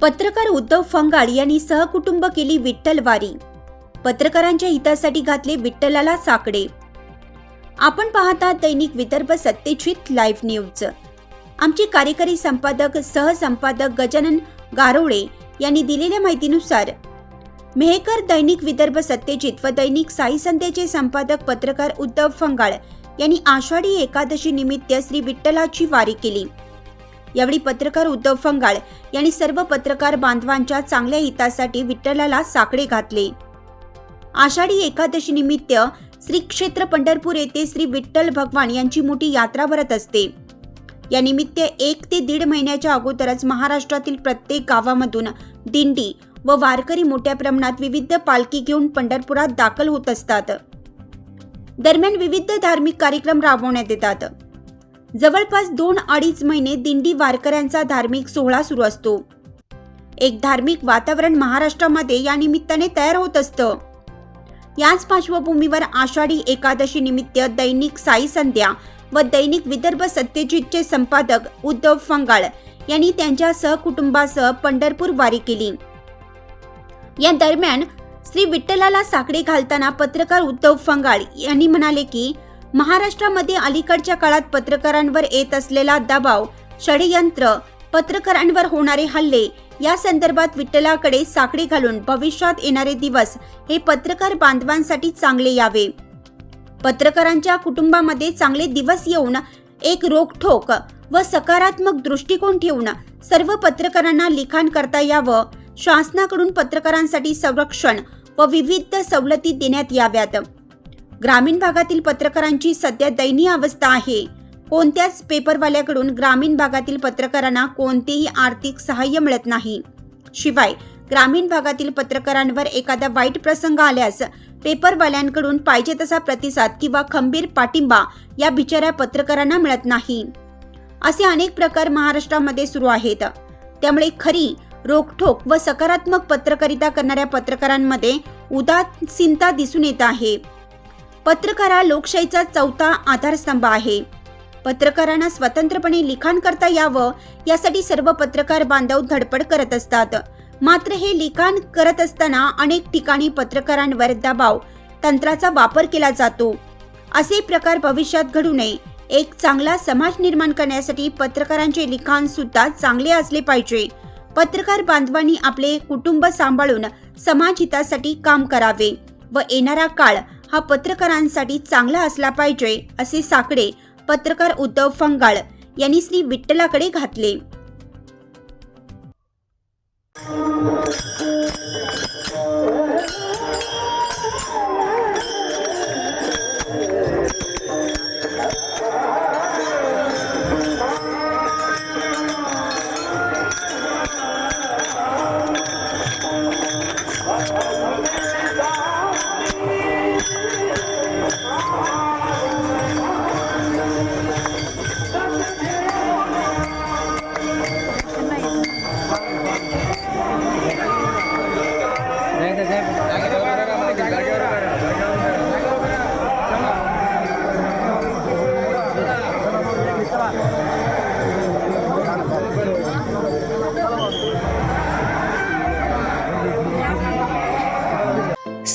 पत्रकार उद्धव फंगाड यांनी सहकुटुंब केली विठ्ठलवारी पत्रकारांच्या हितासाठी घातले विठ्ठलाला साकडे. आपण पाहता दैनिक विदर्भ सत्यजित लाईव्ह न्यूज. आमचे कार्यकारी संपादक सहसंपादक गजानन गारोळे यांनी दिलेल्या माहितीनुसार मेहकर दैनिक विदर्भ सत्यजित व दैनिक साई संध्याचे संपादक पत्रकार उद्धव फंगाळ यांनी आषाढी एकादशी निमित्त श्री विठ्ठलाची वारी केली. यावेळी पत्रकार उद्धव फंगाळ यांनी सर्व पत्रकार बांधवांच्या चांगल्या हितासाठी विठ्ठलाला साकडे घातले. आषाढी एकादशी निमित्त श्री क्षेत्र पंढरपूर येथे श्री विठ्ठल भगवान यांची मोठी यात्रा भरत असते. या निमित्त एक ते दीड महिन्याच्या अगोदरच महाराष्ट्रातील प्रत्येक गावामधून दिंडी व वारकरी मोठ्या प्रमाणात विविध पालखी घेऊन पंढरपुरात दाखल होत असतात. दरम्यान विविध धार्मिक कार्यक्रम राबवण्यात येतात. जवळपास दोन अडीच महिने दिंडी वारकऱ्यांचा धार्मिक सोहळा सुरू असतो. एक धार्मिक वातावरण महाराष्ट्रामध्ये या निमित्ताने तयार होत असतं. याच पार्श्वभूमीवर आषाढी एकादशी निमित्त दैनिक साई संध्या व दैनिक विदर्भ सत्यजितचे संपादक उद्धव फंगाळ यांनी त्यांच्या सहकुटुंबासह पंढरपूर वारी केली. या दरम्यान श्री विठ्ठलाला साकडे घालताना पत्रकार उद्धव फंगाळ यांनी म्हणाले की महाराष्ट्रामध्ये अलीकडच्या काळात पत्रकारांवर येत असलेला दबाव षडयंत्र पत्रकारांवर होणारे हल्ले या संदर्भात विठ्ठलाकडे साखळी घालून भविष्यात येणारे दिवस हे पत्रकार बांधवांसाठी चांगले यावे. पत्रकारांच्या कुटुंबामध्ये चांगले दिवस येऊन एक रोखठोक व सकारात्मक दृष्टिकोन ठेवून सर्व पत्रकारांना लिखाण करता यावं शासनाकडून पत्रकारांसाठी संरक्षण व विविध सवलती देण्यात याव्यात. ग्रामीण भागातील पत्रकारांची सध्या दयनीय अवस्था आहे. कोणत्याच पेपरवाल्याकडून ग्रामीण भागातील पत्रकारांना कोणतेही आर्थिक सहाय्य मिळत नाही. शिवाय ग्रामीण भागातील पत्रकारांवर एखादा वाईट प्रसंग आल्यास पेपरवाल्यांकडून पाहिजे तसा प्रतिसाद किंवा खंबीर पाठिंबा या बिचाऱ्या पत्रकारांना मिळत नाही. असे अनेक प्रकार महाराष्ट्रामध्ये सुरू आहेत. त्यामुळे खरी रोखठोक व सकारात्मक पत्रकारिता करणाऱ्या पत्रकारांमध्ये उदासीनता दिसून येत आहे. पत्रकार हा लोकशाहीचा चौथा आधारस्तंभ आहे. पत्रकारांना स्वतंत्रपणे लिखाण करता यावं यासाठी सर्व पत्रकार बांधव धडपड करत असतात. मात्र हे लिखाण करत असताना अनेक ठिकाणी पत्रकारांवर दबाव तंत्राचा वापर केला जातो. असे प्रकार भविष्यात घडू नये. एक चांगला समाज निर्माण करण्यासाठी पत्रकारांचे लिखाण सुद्धा चांगले असले पाहिजे. पत्रकार बांधवांनी आपले कुटुंब सांभाळून समाज हितासाठी काम करावे व येणारा काळ हा पत्रकारांसाठी चांगला असला पाहिजे असे साकडे पत्रकार उद्धव फंगाळ यांनी श्री विठ्ठलाकडे घातले.